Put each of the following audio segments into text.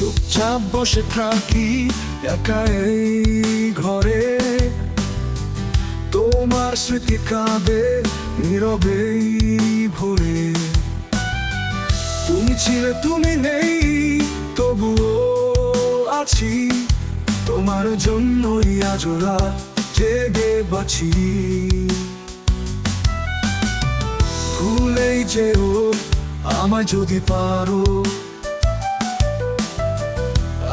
চুপচাপ বসে থাকি একা এই ঘরে। তোমার স্মৃতি কাঁদে নীরবেই ভরে। তুমি ছিলে, তুমি নেই, তবুও আছি। তোমার জন্যই আজরা জেগে বাঁচি। ভুলেই যেও, আমায় যদি পারো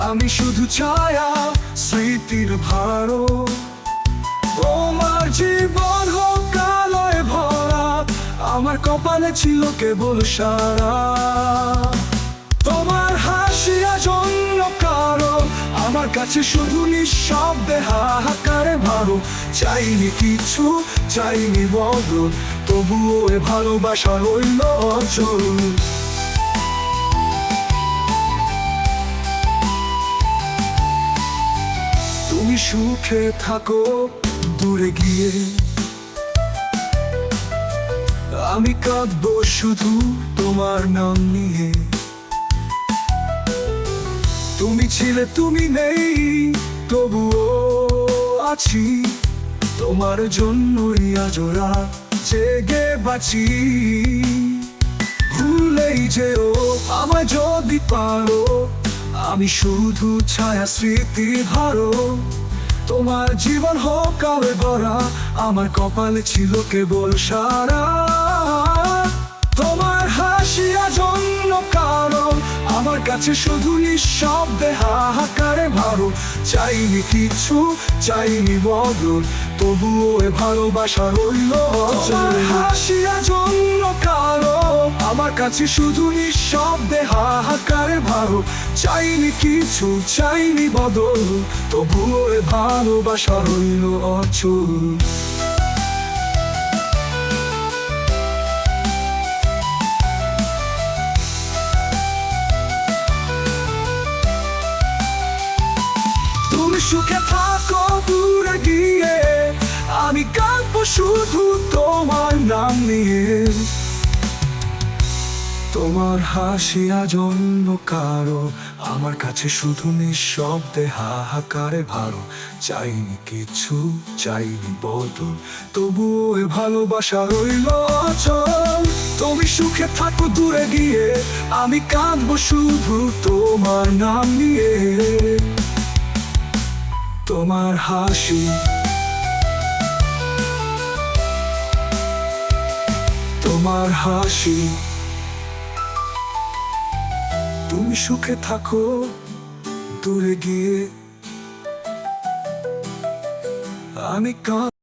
আমি শুধু ছায়া, স্মৃতির ভারো। তোমার জীবন হোক কালোয় ভরা, আমার কপালে ছিল কেবল সারা। তোমার হাসি আজ অন্য কারও, আমার কাছে শুধু নিঃশব্দে হাহাকারে ভালো চাইনি কিছু, চাইনি বদল, তবুও এ ভালোবাসা রইল অচল। সুখে থাকো, দূরে গিয়ে। আমি কাঁদবো শুধু তোমার নাম নিয়ে। তুমি ছিলে, তুমি নেই, তবুও আছি। তোমার জন্যই আজরা জেগে বাঁচি। ভুলেই যেও আমার যদি পারো, আমি শুধু ছায়া স্মৃতি হারো তোমার জীবন হোক কালে ভরা আমার কপালে ছিল কেবল সারা। কাছে শুধু নিঃশব্দে হাহাকারে ভালো চাইনি কিছু, চাইনি বদল, তবুও এ ভালোবাসা রইল অচল। হাসি আজ কারও, আমার কাছে শুধু নিঃশব্দে হাহাকারে ভালো চাইনি কিছু, চাইনি বদল, তবুও এ ভালোবাসা রইল অচল। সুখে থাকো, দূরে গিয়ে। আমি কাঁদবো শুধু তোমার নাম নিয়ে। তোমার হাসি আজ অন্য কারও। আমার কাছে শুধু নিঃশব্দে হাহাকারে ভালো চাইনি কিছু, চাইনি বদল। তবুও এ ভালোবাসা রইল অচল। তুমি সুখে থাকো, দূরে গিয়ে। আমি কাঁদবো শুধু তোমার নাম নিয়ে। তোমার হাসি। তোমার হাসি। তুমি সুখে থাকো দূরে গিয়ে। আমি কাঁ